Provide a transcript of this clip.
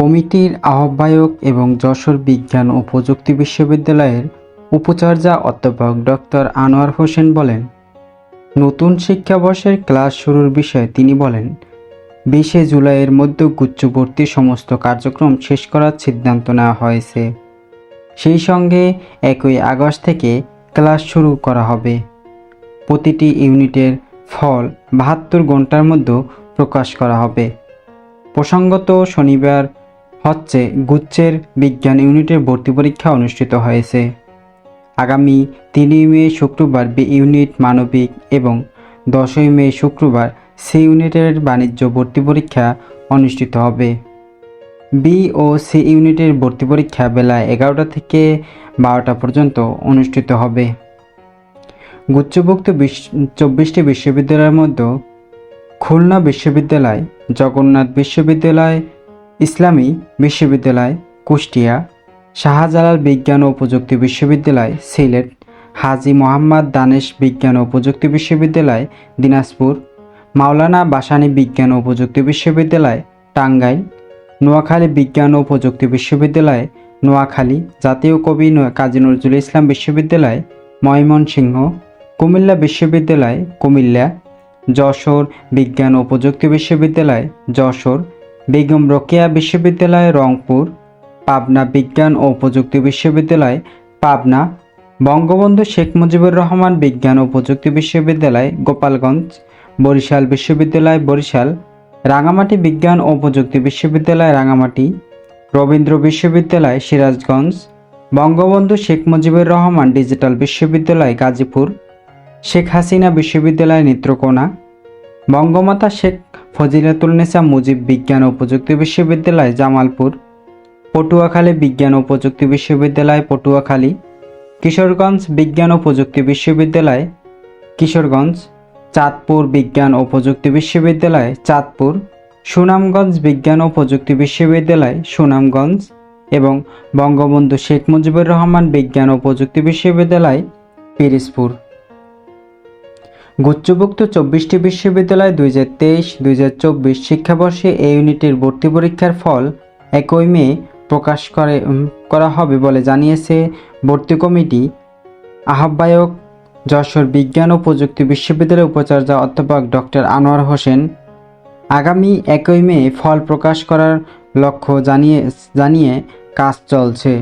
কমিটির আহ্বায়ক এবং যশোর বিজ্ঞান ও প্রযুক্তি বিশ্ববিদ্যালয়ের উপাচার্য অধ্যাপক ডক্টর আনোয়ার হোসেন বলেন, নতুন শিক্ষাবর্ষের ক্লাস শুরুর বিষয়ে তিনি বলেন, বিশে জুলাইয়ের মধ্যে গুচ্ছভর্তি সমস্ত কার্যক্রম শেষ করার সিদ্ধান্ত নেওয়া হয়েছে। সেই সঙ্গে একই আগস্ট থেকে ক্লাস শুরু করা হবে। প্রতিটি ইউনিটের ফল বাহাত্তর ঘণ্টার মধ্যে প্রকাশ করা হবে। প্রসঙ্গত শনিবার হচ্ছে গুচ্ছের বিজ্ঞান ইউনিটের ভর্তি পরীক্ষা অনুষ্ঠিত হয়েছে। আগামী তিনই মে শুক্রবার বি ইউনিট মানবিক এবং দশই মে শুক্রবার সি ইউনিটের বাণিজ্য ভর্তি পরীক্ষা অনুষ্ঠিত হবে। বি ও সি ইউনিটের ভর্তি পরীক্ষা বেলা এগারোটা থেকে বারোটা পর্যন্ত অনুষ্ঠিত হবে। গুচ্ছভুক্ত বিশ- চব্বিশটি বিশ্ববিদ্যালয়ের মধ্যে খুলনা বিশ্ববিদ্যালয়, জগন্নাথ বিশ্ববিদ্যালয় ইসলামী বিশ্ববিদ্যালয়, কুষ্টিয়া, শাহজালাল বিজ্ঞান ও প্রযুক্তি বিশ্ববিদ্যালয়, সিলেট, হাজি মোহাম্মদ দানেশ বিজ্ঞান ও প্রযুক্তি বিশ্ববিদ্যালয়, দিনাজপুর, মাওলানা বাসানী বিজ্ঞান ও প্রযুক্তি বিশ্ববিদ্যালয়, টাঙ্গাইল, নোয়াখালী বিজ্ঞান ও প্রযুক্তি বিশ্ববিদ্যালয়, নোয়াখালী জাতীয় কবি কাজী নজরুল ইসলাম বিশ্ববিদ্যালয়, ময়মনসিংহ, কুমিল্লা বিশ্ববিদ্যালয়, কুমিল্লা, যশোর বিজ্ঞান ও প্রযুক্তি বিশ্ববিদ্যালয়, যশোর বেগম রোকেয়া বিশ্ববিদ্যালয় রংপুর, পাবনা বিজ্ঞান ও প্রযুক্তি বিশ্ববিদ্যালয়, পাবনা। বঙ্গবন্ধু শেখ মুজিবুর রহমান বিজ্ঞান ও প্রযুক্তি বিশ্ববিদ্যালয়, গোপালগঞ্জ। বরিশাল বিশ্ববিদ্যালয়, বরিশাল। রাঙামাটি বিজ্ঞান ও প্রযুক্তি বিশ্ববিদ্যালয়, রাঙামাটি। রবীন্দ্র বিশ্ববিদ্যালয়, সিরাজগঞ্জ। বঙ্গবন্ধু শেখ মুজিবুর রহমান ডিজিটাল বিশ্ববিদ্যালয়, গাজীপুর। শেখ হাসিনা বিশ্ববিদ্যালয়, নেত্রকোনা। বঙ্গমাতা শেখ ফজিলাতুন্নেসা মুজিব বিজ্ঞান ও প্রযুক্তি বিশ্ববিদ্যালয় জামালপুর, পটুয়াখালী বিজ্ঞান ও প্রযুক্তি বিশ্ববিদ্যালয় পটুয়াখালী, কিশোরগঞ্জ বিজ্ঞান ও প্রযুক্তি বিশ্ববিদ্যালয়, কিশোরগঞ্জ, চাঁদপুর বিজ্ঞান ও প্রযুক্তি বিশ্ববিদ্যালয়, চাঁদপুর, সুনামগঞ্জ বিজ্ঞান ও প্রযুক্তি বিশ্ববিদ্যালয়, সুনামগঞ্জ এবং বঙ্গবন্ধু শেখ মুজিবুর রহমান বিজ্ঞান ও প্রযুক্তি বিশ্ববিদ্যালয়, পিরিজপুর। গুচ্ছভুক্ত চব্বিশটি বিশ্ববিদ্যালয় দুই হাজার তেইশ, দুই হাজার চব্বিশ শিক্ষাবর্ষে এই ইউনিটের ভর্তি পরীক্ষার ফল একই মে প্রকাশ করে করা হবে বলে জানিয়েছে ভর্তি কমিটি। আহ্বায়ক যশোর বিজ্ঞান ও প্রযুক্তি বিশ্ববিদ্যালয়ের উপাচার্য অধ্যাপক ডক্টর আনোয়ার হোসেন, আগামী একই মে ফল প্রকাশ করার লক্ষ্য জানিয়ে জানিয়ে কাজ চলছে।